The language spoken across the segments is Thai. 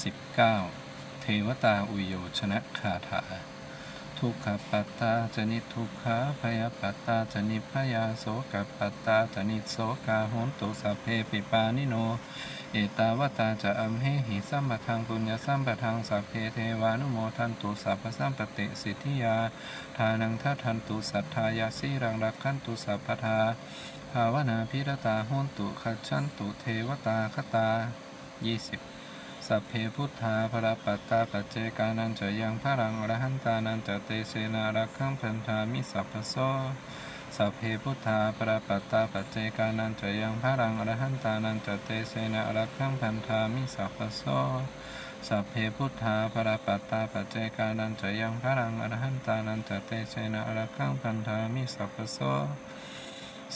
19 เทวตาอุโยชนะคาถา ทุกขปัตตาจนิทุกขาพยาปัตตาจนิพยาโสกปัตตาจนิโสกาโหนตุสัพเพปิปานิโน เอตาวตาจะอัมเหหิสัมปทังปุญญสัมปทังสัพเพเทวานุโมทันตุสัพพสัมปติสิทธิยา ทานังทัทันตุสัทธายาสีรังรักขันตุสัพพทาภาวนาพิรตาโหนตุขัจฉันตุเทวตาคตา 20 สัพเพพุทธาภรปัตตาปัจเจกานันจะยังพรังอรหันตานันจะเตเสนารักขังพันธามิสัพพโสสัพเพพุทธาภรปัตตาปัจเจกานันจะยังพรังอรหันตานันจะเตเสนารักขังพันธามิสัพพโสสัพเพพุทธาภรปัตตาปัจเจกานันจะยังพรังอรหันตานันจะเตเสนารักขังพันธามิสัพพโส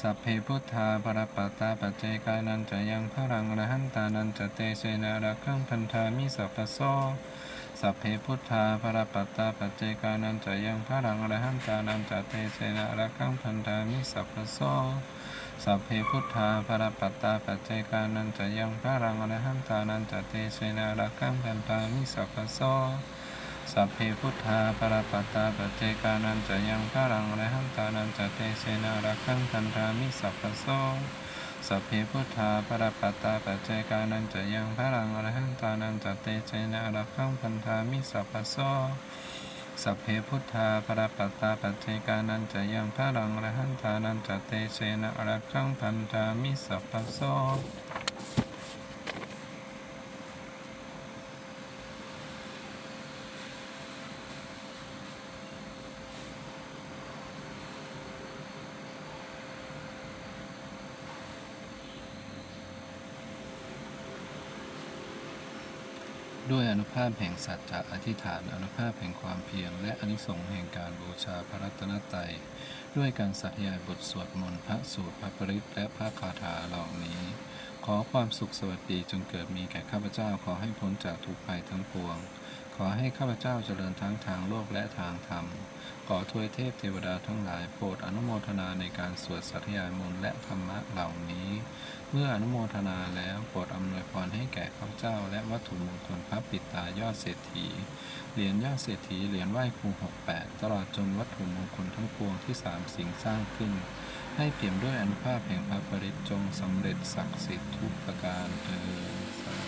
สัพเพพุทธาปรปัตตาปัจเจกานันจะยังพรังอรหันตานันจะเตเสนารักขังพันธามิสัพพโสสัพเพพุทธาปรปัตตาปัจเจกานันจะยังพรังอรหันตานันจะเตเสนารักขังพันธามิสัพพโสสัพเพพุทธาปรปัตตาปัจเจกานันจะยังพรังอรหันตานันจะเตเสนารักขังพันธามิสัพพโส สัพเพพุทธาปรปัตตาปัจเจกานันจะยังพรังอรหันตานันจะเตเสนารักขังพันธามิสัพพโสสัพเพพุทธาปรปัตตาปัจเจกานันจะยังพรังอรหันตานันจะเตเสนารักขังพันธามิสัพพโสสัพเพพุทธาปรปัตตาปัจเจกานันจะยังพรังอรหันตานันจะเตเสนารักขังพันธามิสัพพโส ด้วยอนุภาพแห่งสัจจะอธิษฐานอนุภาพแห่งความเพียรและอนิสงส์แห่งการบูชาพระรัตนตรัยด้วยการสัตยายบทสวดมนต์พระสูตรพระปริตและพระคาถาเหล่านี้ ขอความสุขสวัสดีจงเกิดมีแก่ข้าพเจ้าขอให้พ้นจากทุกภัยทั้งปวง ขอให้ข้าพเจ้าเจริญทั้งทางโลกและทางธรรม ขอทวยเทพเทวดาทั้งหลายโปรดอนุโมทนาในการสวดสัตยายมนต์และธรรมะเหล่านี้ เมื่ออนุโมทนาแล้วโปรดอำนวยพรให้แก่ข้าพเจ้า และวัตถุมงคลพระปิตายอดเศรษฐี เหรียญยอดเศรษฐีเหรียญไหว้ครูหกแปดตลอดจนวัตถุมงคลทั้งปวงที่สามสิ่งสร้างขึ้น ให้เปี่ยมด้วยอนุภาพแห่งพระปริจงสำเร็จศักดิ์สิทธิ์ทุกประการเทอญ